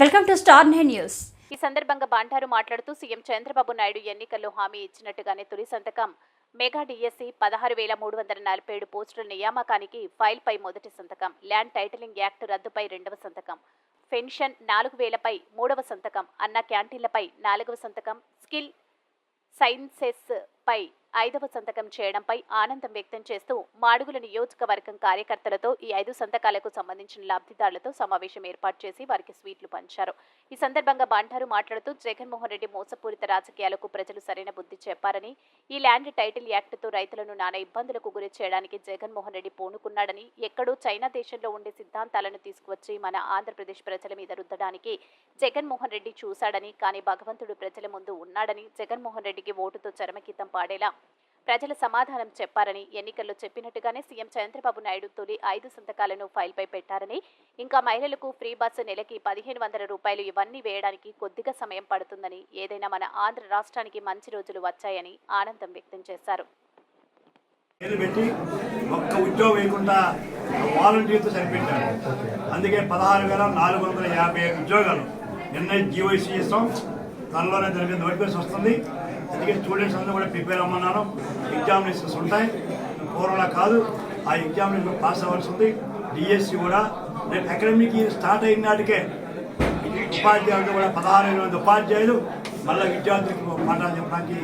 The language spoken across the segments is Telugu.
Welcome to star news. ఈ సందర్భంగా బాంటారు మాట్లాడుతూ సీఎం చంద్రబాబు నాయుడు ఎన్నికల్లో హామీ ఇచ్చినట్టుగానే తొలి సంతకం. మెగా డిఎస్సి పదహారు వేల మూడు వందల నలభై ఏడు పోస్టుల నియామకానికి ఫైల్పై మొదటి సంతకం ల్యాండ్ టైటిలింగ్ యాక్ట్ రద్దుపై రెండవ సంతకం పెన్షన్ నాలుగు వేలపై మూడవ సంతకం అన్న క్యాంటీన్లపై నాలుగవ సంతకం స్కిల్ సైన్సెస్ పై ఐదవ సంతకం చేయడంపై ఆనందం వ్యక్తం చేస్తూ మాడుగుల నియోజకవర్గం కార్యకర్తలతో ఈ ఐదు సంతకాలకు సంబంధించిన లబ్ధిదారులతో సమావేశం ఏర్పాటు చేసి వారికి స్వీట్లు పంచారు. ఈ సందర్భంగా బంటారు మాట్లాడుతూ జగన్మోహన్ రెడ్డి మోసపూరిత రాజకీయాలకు ప్రజలు సరైన బుద్ధి చెప్పారని ఈ ల్యాండ్ టైటిల్ యాక్ట్తో రైతులను నానా ఇబ్బందులకు గురి చేయడానికి జగన్మోహన్ రెడ్డి పూనుకున్నాడని ఎక్కడో చైనా దేశంలో ఉండే సిద్ధాంతాలను తీసుకువచ్చి మన ఆంధ్రప్రదేశ్ ప్రజల మీద రుద్దడానికి జగన్మోహన్ రెడ్డి చూశాడని కానీ భగవంతుడు ప్రజల ముందు ఉన్నాడని జగన్మోహన్ రెడ్డికి ఓటుతో చరమగీతం వాడేలా. ప్రజల సమాధానం చెప్పారని ఎన్నికల్లో చెప్పినట్టుగానే సీఎం చంద్రబాబు నాయుడు తొలి ఐదు సంతకాలను ఫైల్పై పెట్టారని ఇంకా మహిళలకు ఫ్రీ బస్సు నెలకి పదిహేను వందల రూపాయలు ఇవన్నీ వేయడానికి కొద్దిగా సమయం పడుతుందని ఏదైనా మన ఆంధ్ర రాష్ట్రానికి మంచి రోజులు వచ్చాయని ఆనందం వ్యక్తం చేశారు. ఒక్క ఉద్యోగం వేయకుండా వాలంటీర్తో సరిపెట్టారు. అందుకే పదహారు వేల నాలుగు వందల యాభై ఉద్యోగాలు నిన్న జీవోసీ ఇస్తాం త్వరలోనే జరిగింది నోటిఫికేషన్ వస్తుంది. అందుకే స్టూడెంట్స్ అందరూ కూడా ప్రిపేర్ అమ్మన్నాను ఎగ్జామినేషన్స్ ఉంటాయి. పూర్వలా కాదు. ఆ ఎగ్జామినేషన్ పాస్ అవ్వాల్సి ఉంది. డిఎస్సి కూడా. రేపు అకాడమిక్ ఇయర్ స్టార్ట్ అయిన నాటికే ఉపాధ్యాయులు కూడా పదహారు వేల మంది ఉపాధ్యాయులు మళ్ళీ విద్యార్థులకు పాఠాలు చెప్పడానికి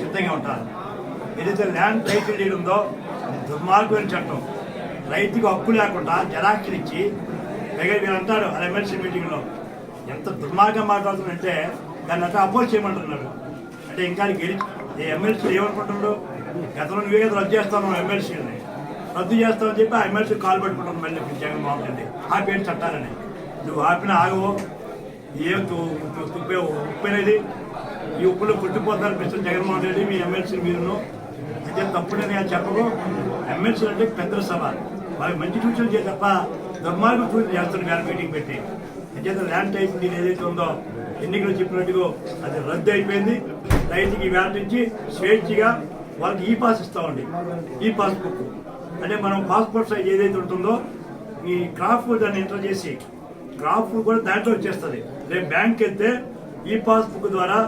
సిద్ధంగా ఉంటారు. ఏదైతే ల్యాండ్ టైటిల్ డీడ్ ఉందో దుర్మార్గమైన చట్టం. రైతుకు హక్కు లేకుండా జనాక్షలు ఇచ్చి పైగా వీళ్ళు అంటారు ఎమ్మెల్సీ మీటింగ్లో. ఎంత దుర్మార్గం మాట్లాడుతుందంటే దాన్ని అట్లా అపోజ్ చేయమంటున్నారు. అంటే ఇంకా గెలి ఎమ్మెల్సీ ఏమనుకుంటున్నాడు గతంలో నువ్వే కదా రద్దు చేస్తాను ఎమ్మెల్సీని రద్దు చేస్తామని చెప్పి ఆ ఎమ్మెల్సీ కాల్ పెట్టుకుంటాను మళ్ళీ జగన్మోహన్ రెడ్డి ఆ చట్టాలని? నువ్వు ఆపిన ఆగవు? ఏం తుప్పే ఉప్పనేది ఈ ఉప్పులో పుట్టిపోతారు మిస్టర్ జగన్మోహన్ రెడ్డి మీ ఎమ్మెల్సీ మీరును. అయితే తప్పుడని అని చెప్పకు ఎమ్మెల్సీ అంటే పెద్ద సభ. వాళ్ళకి మంచి సూచనలు చేయ తప్ప దుర్మార్గం సూచన చేస్తున్నారు వేరే మీటింగ్ పెట్టి. అంచేత ల్యాండ్ టైప్ దీని ఏదైతే ఉందో ఎన్నికలు చెప్పినట్టుగా అది రద్దు అయిపోయింది. రైతుకి వ్యాపించి నుంచి స్వేచ్ఛగా వాళ్ళకి ఈ పాస్ ఇస్తామండి. ఈ పాస్బుక్ అంటే మనం పాస్పోర్ట్ సైజ్ ఏదైతే ఉంటుందో ఈ క్రాఫ్ దాన్ని ఎంటర్ చేసి క్రాఫ్ కూడా దాంట్లో వచ్చేస్తుంది. రేపు బ్యాంక్ వెళ్తే ఈ పాస్బుక్ ద్వారా